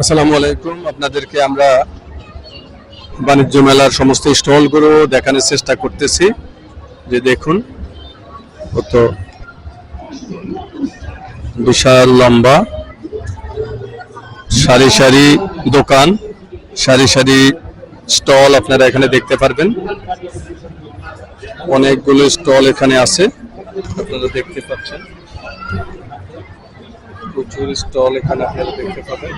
আসসালামু আলাইকুম। আপনাদেরকে আমরা বাণিজ্য মেলার সমস্ত স্টলগুলো দেখানোর চেষ্টা করতেছি। যে দেখুন, কত বিশাল লম্বা, সারি সারি দোকান, সারি সারি স্টল আপনারা এখানে দেখতে পারবেন। অনেকগুলো স্টল এখানে আছে, আপনারা দেখতে পাচ্ছেন। প্রচুর স্টল এখানে আপনারা দেখতে পাবেন।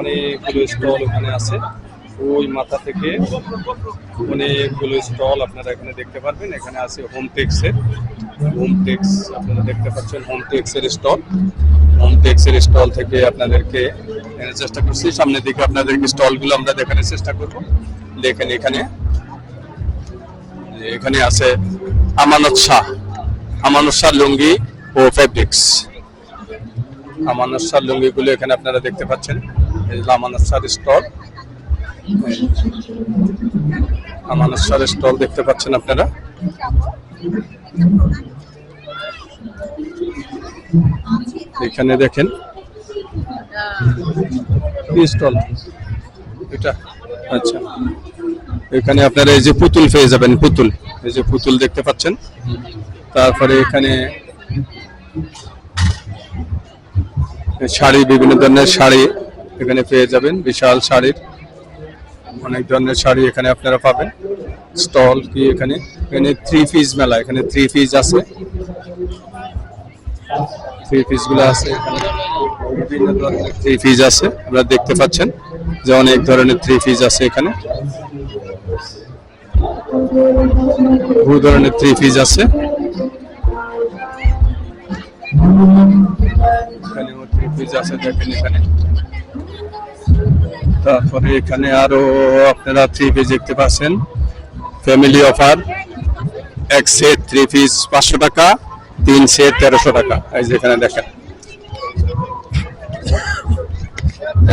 অনেকগুলো স্টল এখানে আছে। ওই মাথা থেকে অনেকগুলো স্টল আপনারা এখানে দেখতে পারবেন। এখানে আছে হোম টেক্সের হোম টেক্স আপনারা দেখতে পাচ্ছেন হোম টেক্সের স্টল। হোম টেক্সের স্টল থেকে আপনাদেরকে চেষ্টা করছি। সামনের দিকে আপনাদেরকে স্টলগুলো আমরা দেখানোর চেষ্টা করব। দেখেন এখানে এখানে আছে আমানত শাহ। আমানত শাহ লুঙ্গি ও ফেব্রিক্স আমানত শাহ লুঙ্গিগুলো এখানে আপনারা দেখতে পাচ্ছেন। আমানত শাহ স্টল। আমানত শাহ স্টল দেখতে পাচ্ছেন আপনারা। এখানে দেখেন। স্টল? এটা? আচ্ছা। এখানে আপনারা এই যে পুতুল পেয়ে যাবেন, পুতুল। এই যে পুতুল দেখতে পাচ্ছেন। তারপরে এখানে শাড়ি, বিভিন্ন ধরনের শাড়ি এখানে পেয়ে যাবেন, বিশাল শাড়ির। অনেক ধরনের শাড়ি এখানে আপনারা পাবেন। স্টল কি এখানে? এখানে থ্রি পিস মেলা, এখানে থ্রি পিস আছে। থ্রি পিসগুলো আছে এখানে। বিভিন্ন ধরনের থ্রি পিস আছে, আপনারা দেখতে পাচ্ছেন যে অনেক ধরনের থ্রি পিস আছে এখানে। বহু ধরনের থ্রি পিস আছে। তারপরে এখানে আরও আপনারা থ্রি পিস দেখতে পাচ্ছেন। ফ্যামিলি অফার এক সেট থ্রি পিস পাঁচশো টাকা, তিন সেট তেরোশো টাকা। এই যে এখানে দেখেন।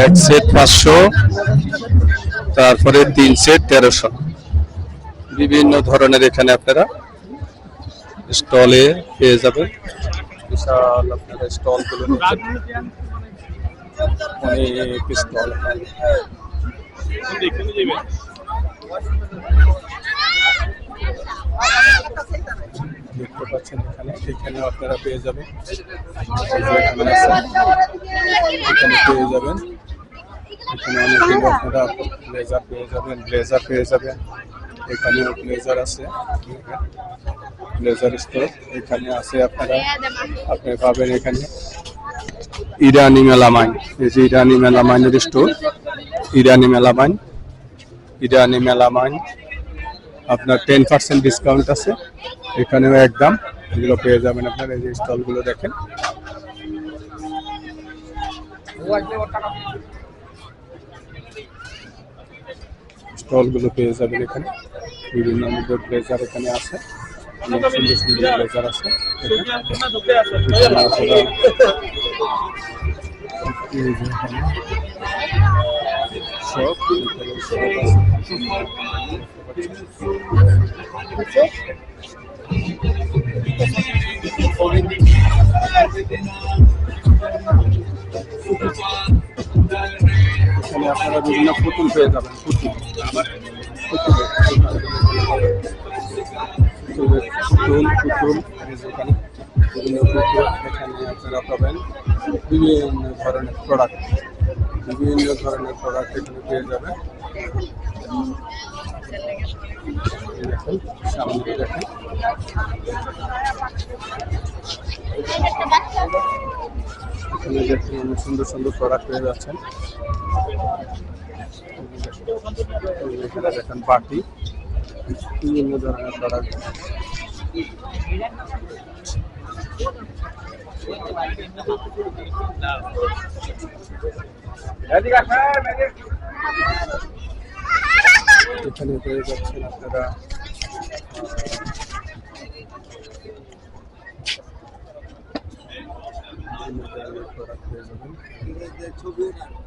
এক সেট পাঁচশো, তারপরে তিন সেট তেরোশো। বিভিন্ন ধরনের এখানে আপনারা স্টলে পেয়ে যাবেন। বিশাল আপনারা স্টল অনেক স্টল দেখতে পাচ্ছেন এখানে এখানে আপনারা পেয়ে যাবেন। এখানে পেয়ে যাবেন। এখানে অনেকগুলো আপনারা ব্লেজার পেয়ে যাবেন, ব্লেজার পেয়ে যাবেন। এখানেও ব্লেজার আছে। ব্লেজার স্টোর এখানে আছে আপনারা, আপনি পাবেন এখানে। ইরানি মেলামাইন, এই যে Irani মেলামাইনের store Irani melamine Irani melamine. আপনার টেন পার্সেন্ট ডিসকাউন্ট আছে, এখানেও একদম এগুলো পেয়ে যাবেন আপনার, এই যে স্টলগুলো দেখেন। স্টলগুলো পেয়ে যাবেন এখানে। বিভিন্ন মধ্যে ব্লেজার এখানে আছে। সুন্দর সুন্দর ব্লেজার আছে। সব এখানে আপনারা বিভিন্ন পুতুল পেয়ে যাবেন, পুতুল। বিভিন্ন ধরনের প্রোডাক্ট বিভিন্ন ধরনের প্রোডাক্ট এখানে পেয়ে যাবেন সামনে দেখেন এখানে দেখুন অনেক সুন্দর সুন্দর প্রোডাক্ট পেয়ে যাচ্ছেন। দেখেন বাটি বিভিন্ন ধরনের প্রোডাক্ট এখানে পেয়ে যাচ্ছেন আপনারা বিভিন্ন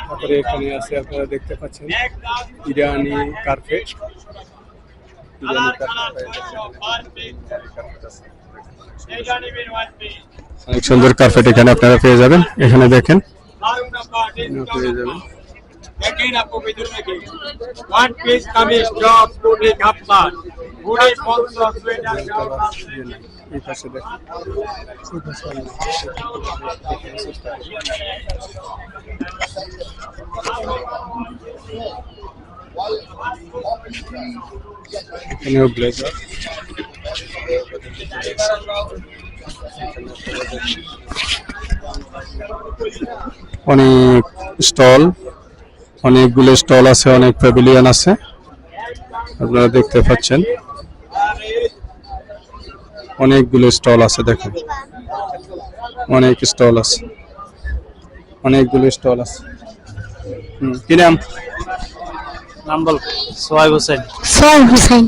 তারপরে এখানে আছে আপনারা দেখতে পাচ্ছেন ইরানি কার্পেট ইরানি কার্পেট অনেক সুন্দর কার্পেট এখানে আপনারা পেয়ে যাবেন। এখানে দেখেন। পেয়ে যাবেন। পঞ্চাশ সোয়েটার জামা এই পাশে দেখেন এই পাশে অনেক চেষ্টা করি। এখানেও ব্লেজার অনেক স্টল। অনেকগুলো স্টল আছে অনেক প্যাভিলিয়ন আছে। আপনারা দেখতে পাচ্ছেন। অনেকগুলো স্টল আছে দেখেন। অনেক স্টল আছে। অনেকগুলো স্টল আছে। হুম, কি নাম? নাম বল সোহাইব হোসেন। সোহেল হুসেন।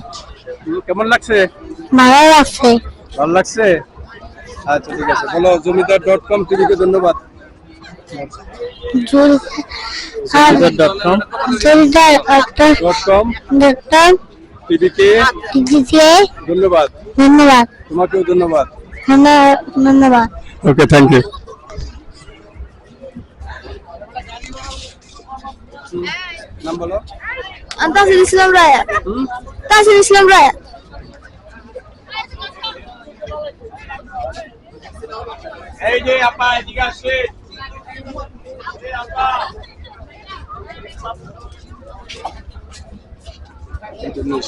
কেমন লাগছে? ভালো লাগছে। ভালো লাগছে? আচ্ছা ঠিক আছে। বলো জমিদার ডট কম টিভিকে ধন্যবাদ। ধন্যবাদ। ধন্যবাদ। তোমাকেও ধন্যবাদ। ধন্যবাদ ওকে থ্যাংক ইউ নাম বলো। তাসির ইসলাম রায়া। তাসির ইসলাম রায়া। এই যে আপা এদিকে আসে এই আপা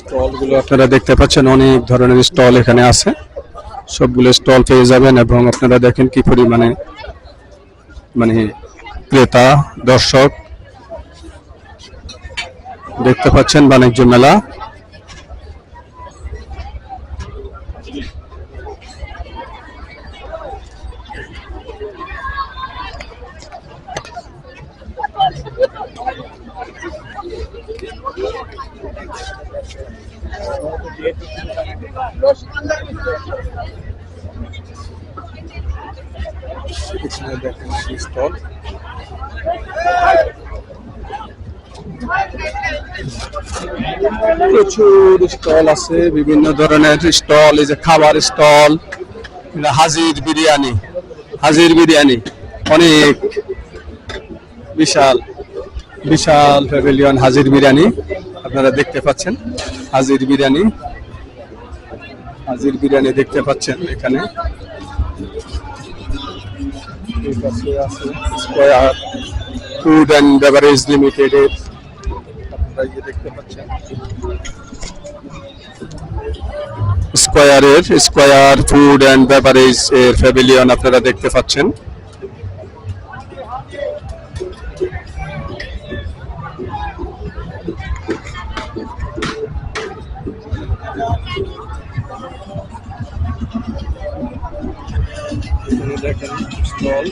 স্টলগুলো আপনারা দেখতে পাচ্ছেন, অনেক ধরনের স্টল এখানে আছে। সবগুলো স্টল পেয়ে যাবেন এবং আপনারা দেখেন কি পরিমাণে মানে ক্রেতা, দর্শক দেখতে পাচ্ছেন বাণিজ্য মেলা। প্রচুর স্টল আছে, বিভিন্ন ধরনের স্টল, এই যে খাবার স্টল হাজির বিরিয়ানি হাজির বিরিয়ানি, অনেক বিশাল বিশাল প্যাভিলিয়ন হাজির বিরিয়ানি আপনারা দেখতে পাচ্ছেন। হাজির বিরিয়ানি। হাজির বিরিয়ানি দেখতে পাচ্ছেন এখানে। পাশে ফুড অ্যান্ড বেভারেজ আপনারা ইয়ে দেখতে পাচ্ছেন। স্কয়ারের স্কয়ার ফুড অ্যান্ড বেভারেজ এর প্যাভিলিয়ন আপনারা দেখতে পাচ্ছেন। এখানে দেখেন স্টল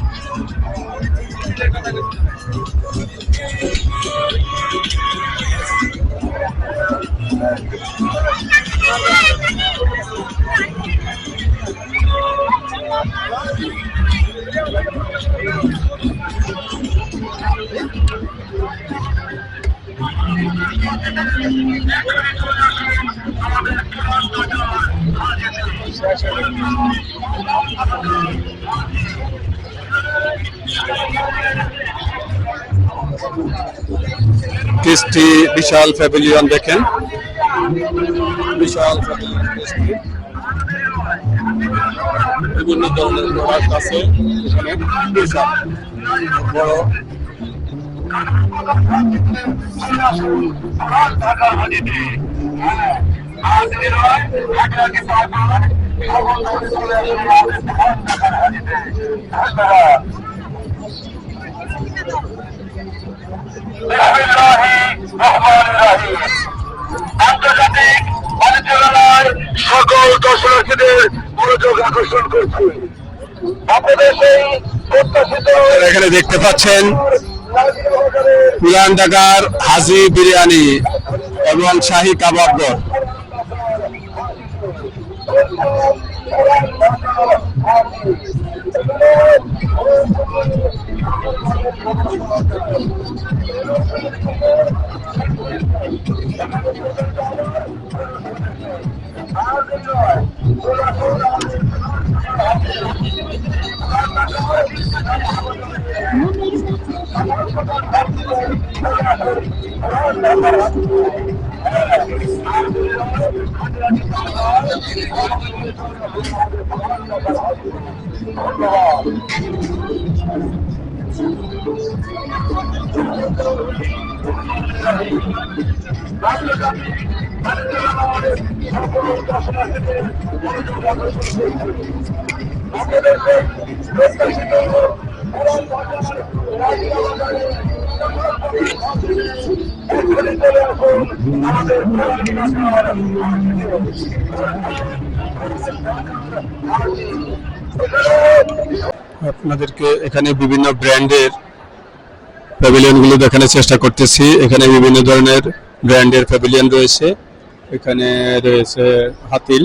টেস্টি বিশাল প্যাভিলিয়ন দেখেন। বিশাল বিভিন্ন ধরনের প্রোডাক্ট আছে এখানে। বিশাল। বড়। আন্তর্জাতিক পরিচালনায় সকল দর্শনার্থীদের মনোযোগ আকর্ষণ করছি এখানে দেখতে পাচ্ছেন পুরান ঢাকার হাজি বিরিয়ানি এবং শাহী আমাদের আপনাদেরকে এখানে বিভিন্ন ব্র্যান্ডের প্যাভিলিয়নগুলো দেখানোর চেষ্টা করতেছি। এখানে বিভিন্ন ধরনের ব্র্যান্ডের প্যাভিলিয়ন রয়েছে। এখানে রয়েছে হাতিল।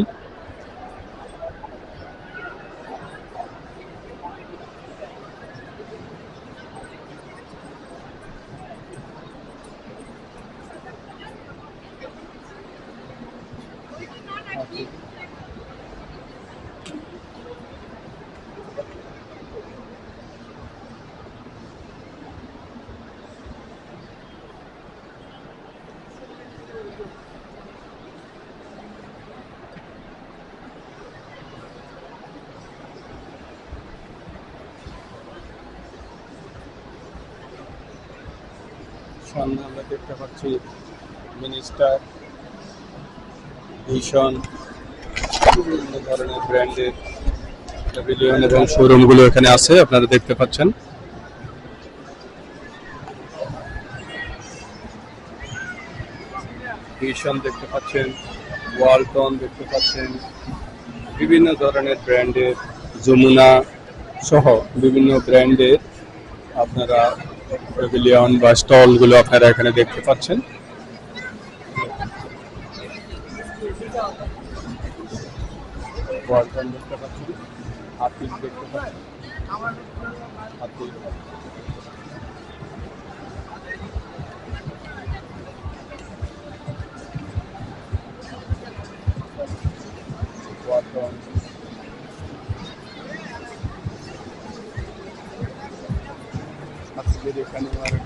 সামনে আমরা দেখতে পাচ্ছি মিনিস্টার ভীষণ বিভিন্ন ধরনের ব্র্যান্ডের প্যাভিলিয়ন এবং শোরুমগুলো এখানে আছে, আপনারা দেখতে পাচ্ছেন। ভীষণ দেখতে পাচ্ছেন, ওয়ালটন দেখতে পাচ্ছেন, বিভিন্ন ধরনের ব্র্যান্ডের যমুনা সহ বিভিন্ন ব্র্যান্ডের আপনারা প্যাভিলিয়ন বা স্টলগুলো আপনারা এখানে দেখতে পাচ্ছেন। আজকের এখানে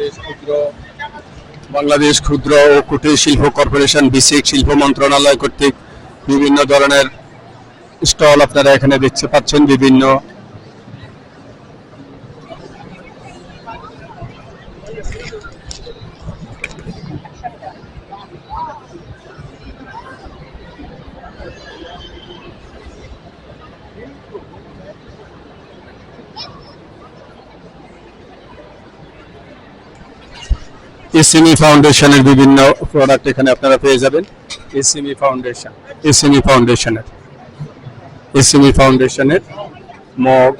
বাংলাদেশ ক্ষুদ্র বাংলাদেশ ক্ষুদ্র ও কুটির শিল্প কর্পোরেশন বিসিক শিল্প মন্ত্রণালয় কর্তৃক বিভিন্ন ধরনের স্টল আপনারা এখানে দেখতে পাচ্ছেন, বিভিন্ন এসএমই ফাউন্ডেশনের বিভিন্ন প্রোডাক্ট এখানে আপনারা পেয়ে যাবেন। এসএমই ফাউন্ডেশন এসএমই ফাউন্ডেশনের এসএমই ফাউন্ডেশনের মগ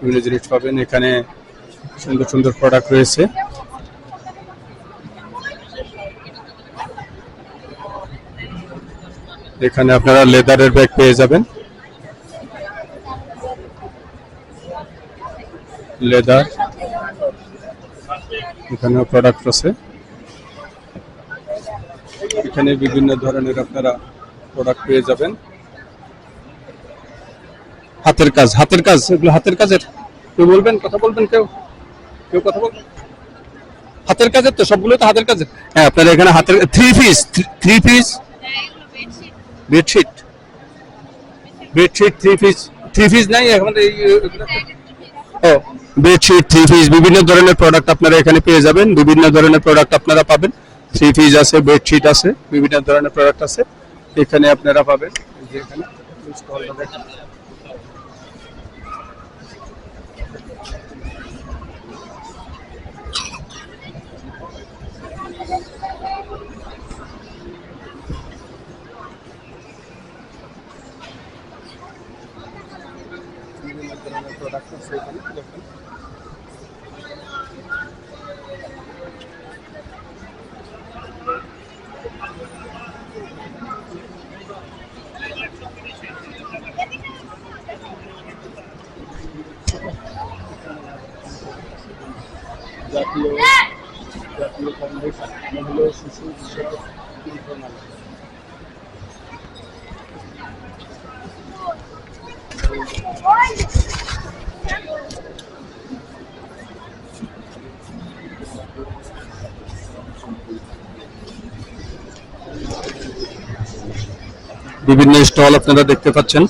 বিভিন্ন জিনিস পাবেন। এখানে সুন্দর সুন্দর প্রোডাক্ট রয়েছে। এখানে আপনারা লেদারের ব্যাগ পেয়ে যাবেন। লেদার। এখানেও প্রোডাক্ট আছে। এখানে বিভিন্ন ধরনের আপনারা প্রোডাক্ট পেয়ে যাবেন। হাতের কাজ হাতের কাজ, এগুলো হাতের কাজের। কেউ বলবেন, কথা বলবেন কেউ? কেউ কথা বলবেন? হাতের কাজের তো সবগুলো তো হাতের কাজের। হ্যাঁ আপনারা এখানে হাতের three piece three piece bedsheet bedsheet three piece three piece নাই, এখন এই বেডশিট থ্রি পিস বিভিন্ন ধরনের প্রোডাক্ট আপনারা এখানে পেয়ে যাবেন। বিভিন্ন ধরনের প্রোডাক্ট আপনারা পাবেন। থ্রি পিস আছে বেডশিট আছে, বিভিন্ন ধরনের প্রোডাক্ট আছে। এখানে আপনারা পাবেন। স্টলটা দেখেন বিভিন্ন ধরনের প্রোডাক্ট আছে এখানে দেখেন জাতীয় জাতীয় ফাউন্ডেশন মহিলা ও শিশু বিষয়ক মন্ত্রণালয় বিভিন্ন স্টল আপনারা দেখতে পাচ্ছেন।